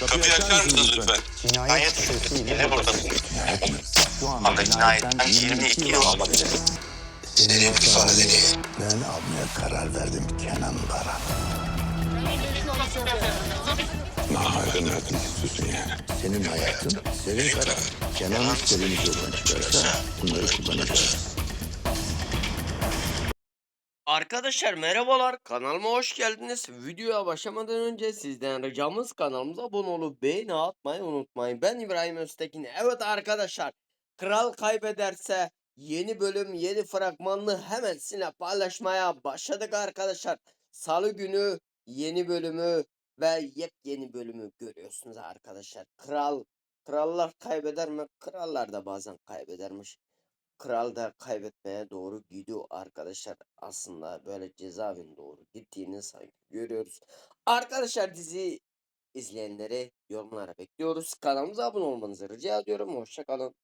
Kapıyı açar mısınız lütfen? Cinayet şüphesiyle Yine buradasın. Şu anda cinayetten 22 yıl olabilir. Senin ifadeni. Ben almaya karar verdim Kenan Baran. Mahalleden hayatını istiyorsun yani. Senin hayatın, senin karar. Kenan istediğini yoldan çıkarsa bunları kullanacağız. Arkadaşlar merhabalar kanalıma hoş geldiniz. Videoya başlamadan önce sizden ricamız kanalımıza abone olup beğeni atmayı unutmayın. Ben İbrahim Öztekin. Evet arkadaşlar Kral kaybederse yeni bölüm yeni fragmanını hemen sizinle paylaşmaya başladık arkadaşlar. Salı günü yeni bölümü ve yepyeni bölümü görüyorsunuz arkadaşlar. Kral krallar kaybeder mi? Krallar da bazen kaybedermiş kral da kaybetmeye doğru gidiyor arkadaşlar. Aslında böyle cezaevine doğru gittiğini sanki görüyoruz. Arkadaşlar dizi izleyenleri yorumlara bekliyoruz. Kanalımıza abone olmanızı rica ediyorum. Hoşçakalın.